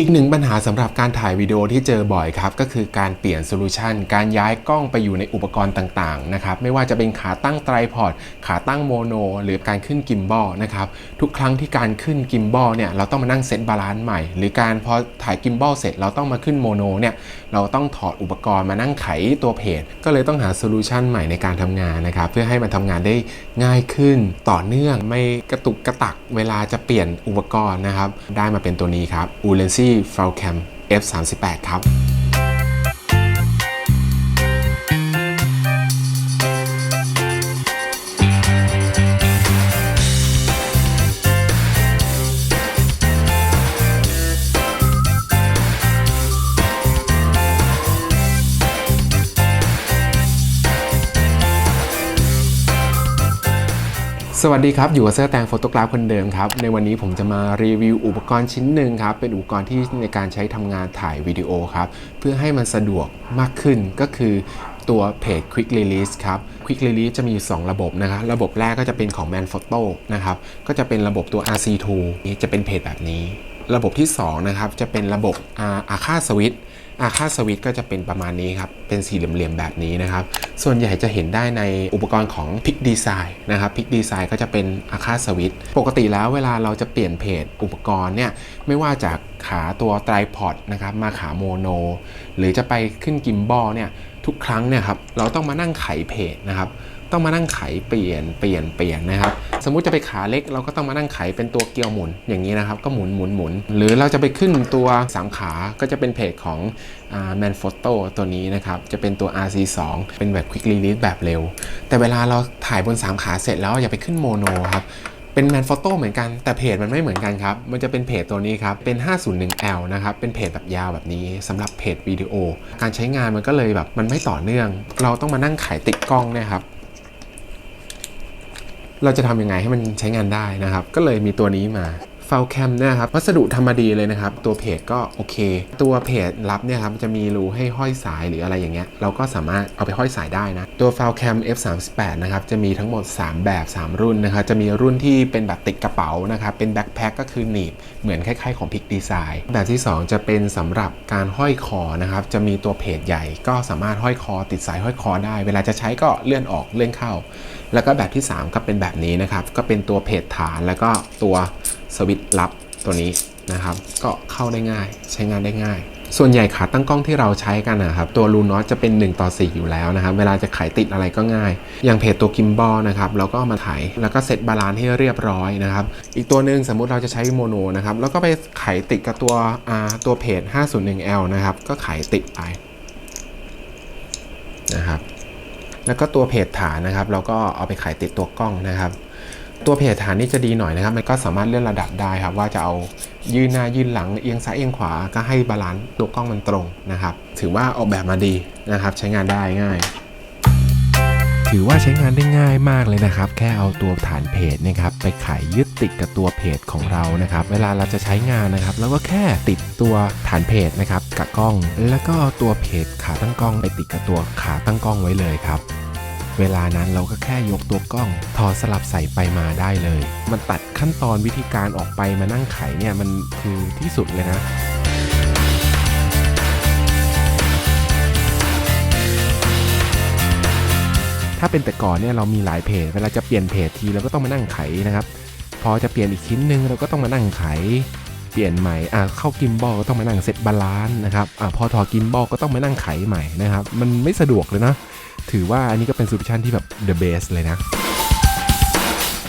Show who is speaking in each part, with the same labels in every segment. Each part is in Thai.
Speaker 1: อีกหนึ่งปัญหาสำหรับการถ่ายวิดีโอที่เจอบ่อยครับ ก็คือการเปลี่ยนโซลูชันการย้ายกล้องไปอยู่ในอุปกรณ์ต่างๆนะครับไม่ว่าจะเป็นขาตั้งไตรพอดขาตั้งโมโน หรือการขึ้นกิมบอลนะครับทุกครั้งที่การขึ้นกิมบอลเนี่ยเราต้องมานั่งเซตบาลานซ์ใหม่ หรือการพอถ่ายกิมบอลเสร็จเราต้องมาขึ้นโมโนเนี่ยเราต้องถอดอุปกรณ์มานั่งไขตัวเพจ ก็เลยต้องหาโซลูชันใหม่ในการทำงานนะครับเพื่อให้มันทำงานได้ง่ายขึ้นต่อเนื่องไม่กระตุกกระตักเวลาจะเปลี่ยนอุปกรณ์นะครับได้มาเป็นตัวนี้ครับ u l e n s y f a l c a m F38 ครับ สวัสดีครับ อยู่กับเสื้อแตงโฟโตกราฟคนเดิมครับ ในวันนี้ผมจะมารีวิวอุปกรณ์ชิ้นหนึ่งครับ เป็นอุปกรณ์ที่ในการใช้ทำงานถ่ายวิดีโอครับ เพื่อให้มันสะดวกมากขึ้นก็คือตัวเพจ Quick Release ครับ Quick Release จะมีอยู่ 2 ระบบนะครับ ระบบแรกก็จะเป็นของ Manphoto นะครับ ก็จะเป็นระบบตัว RC2 นี้จะเป็นเพจแบบนี้ ระบบที่ 2 นะครับ จะเป็นระบบอาค่าสวิตอาค่าสวิตก็จะเป็นประมาณนี้ครับ เป็นสี่เหลี่ยมๆแบบนี้นะครับ ส่วนใหญ่จะเห็นได้ในอุปกรณ์ของ Pic Design นะครับ Pic Design ก็จะเป็นอาค่าสวิตปกติแล้วเวลาเราจะเปลี่ยนเพจอุปกรณ์เนี่ย ไม่ว่าจากขาตัวไตรพอดนะครับ มาขาโมโน หรือจะไปขึ้นกิมบอลเนี่ย ทุกครั้งเนี่ยครับ เราต้องมานั่งไขเพจนะครับ ต้องมานั่งไขเปลี่ยนเปลี่ยนเปลี่ยนนะครับ สมมุติจะไปขาเล็กเราก็ต้องมานั่งไขเป็นตัวเกลียวหมุนอย่างนี้นะครับ ก็หมุนหมุนหมุนหรือเราจะไปขึ้นตัวสามขาก็จะเป็นเพจของแมนโฟโต้ตัวนี้นะครับ จะเป็นตัว RC2 เป็นแบบ Quick Release แบบเร็ว แต่เวลาเราถ่ายบน 3 ขาเสร็จแล้วอย่าไปขึ้นโมโนครับเป็นแมนโฟโต้เหมือนกันแต่เพจมันไม่เหมือนกันครับ มันจะเป็นเพจตัวนี้ครับ เป็น 501L นะครับ เป็นเพจแบบยาวแบบนี้สำหรับเพจวิดีโอ การใช้งานมันก็เลยแบบมันไม่ต่อเนื่อง เราต้องมานั่งไขติดกล้องเนี่ยครับ เราจะทำยังไงให้มันใช้งานได้นะครับ ก็เลยมีตัวนี้มาฟ i ลแคมเนี่ยครับวัสดุธรรมดีเลยนะครับ ตัวเพจก็โอเค ตัวเพจรับเนี่ยครับจะมีรูให้ห้อยสายหรืออะไรอย่างเงี้ยเราก็สามารถเอาไปห้อยสายได้นะ ตัวฟ i ลแคม F38 นะครับจะมีทั้งหมด 3 แบบ 3 รุ่นนะครับจะมีรุ่นที่เป็นแบบติดกระเป๋านะครับเป็นแบ็คแพ็คก็คือหนีบ เหมือนคล้ายๆของพิกดีไซน์แบบที่ 2 จะเป็นสำหรับการห้อยคอนะครับจะมีตัวเพจใหญ่ก็สามารถห้อยคอ ติดสายห้อยคอได้ เวลาจะใช้ก็เลื่อนออกเลื่อนเข้า แล้วก็แบบที่ 3 ก็เป็นแบบนี้นะครับ ก็เป็นตัวเพจฐานแล้วก็ตัวสวิตช์ลับตัวนี้นะครับ ก็เข้าได้ง่าย ใช้งานได้ง่าย ส่วนใหญ่ขาตั้งกล้องที่เราใช้กันนะครับ ตัวรูน็อตจะเป็น 1 ต่อ 4 อยู่แล้วนะครับ เวลาจะไขติดอะไรก็ง่าย อย่างเพจตัวกิมบอลนะครับเราก็เอามาไถแล้วก็เซตบาลานซ์ให้เรียบร้อยนะครับ อีกตัวหนึ่งสมมุติเราจะใช้โมโนนะครับ แล้วก็ไปไขติดกับตัวตัวเพจ 501L นะครับ ก็ไขติดไปนะครับ แล้วก็ตัวเพจฐานนะครับ เราก็เอาไปไขติดตัวกล้องนะครับ ตัวเพจฐานนี่จะดีหน่อยนะครับ มันก็สามารถเลื่อนระดับได้ครับ ว่าจะเอายืนหน้ายืนหลังเอียงซ้ายเอียงขวาก็ให้บาลานซ์ตัวกล้องมันตรงนะครับ ถือว่าออกแบบมาดีนะครับ ใช้งานได้ง่าย ถือว่าใช้งานได้ง่ายมากเลยนะครับ แค่เอาตัวฐานเพจนะครับไปไขยึดติดกับตัวเพจของเรานะครับ เวลาเราจะใช้งานนะครับเราก็แค่ติดตัวฐานเพจนะครับกับกล้อง แล้วก็เอาตัวเพจขาตั้งกล้องไปติดกับตัวขาตั้งกล้องไว้เลยครับเวลานั้นเราก็แค่ยกตัวกล้องถอดสลับใส่ไปมาได้เลย มันตัดขั้นตอนวิธีการออกไปมานั่งไขเนี่ยมันคือที่สุดเลยนะาเป็นแต่ก่อนเนี่ยเรามีหลายเพจ เวลาจะเปลี่ยนเพจทีเราก็ต้องมานั่งไขนะครับ พอจะเปลี่ยนอีกชิ้นหนึ่งเราก็ต้องมานั่งไข เปลี่ยนใหม่อ่าเข้ากิมบอลก็ต้องมานั่งเซตบาลานซ์นะครับอ่าพอถอดกิมบอลก็ต้องมานั่งไขใหม่นะครับ มันไม่สะดวกเลยนะ ถือว่าอันนี้ก็เป็นโซลูชันที่แบบ the best เลยนะ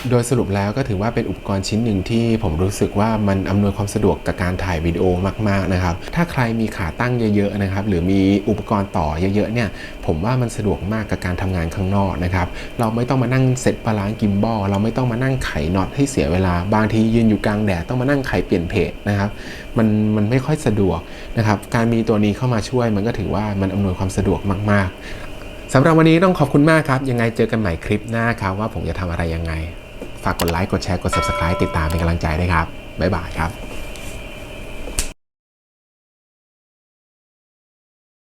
Speaker 1: โดยสรุปแล้วก็ถือว่าเป็นอุปกรณ์ชิ้นหนึ่งที่ผมรู้สึกว่ามันอำนวยความสะดวกกับการถ่ายวิดีโอมากๆนะครับ ถ้าใครมีขาตั้งเยอะๆนะครับ หรือมีอุปกรณ์ต่อเยอะๆเนี่ย ผมว่ามันสะดวกมากกับการทำงานข้างนอกนะครับ เราไม่ต้องมานั่งเซตบาลานซ์กิมบอล เราไม่ต้องมานั่งไขน็อตให้เสียเวลา บางทียืนอยู่กลางแดดต้องมานั่งไขเปลี่ยนเพจนะครับ มันมันไม่ค่อยสะดวกนะครับ การมีตัวนี้เข้ามาช่วยมันก็ถือว่ามันอำนวยความสะดวกมาก ๆสำหรับวันนี้ต้องขอบคุณมากครับ ยังไงเจอกันใหม่คลิปหน้าครับว่าผมจะทำอะไรยังไง ฝากกดไลค์กดแชร์กด subscribe ติดตามเป็นกำลังใจด้วยครับ บ๊ายบายครับ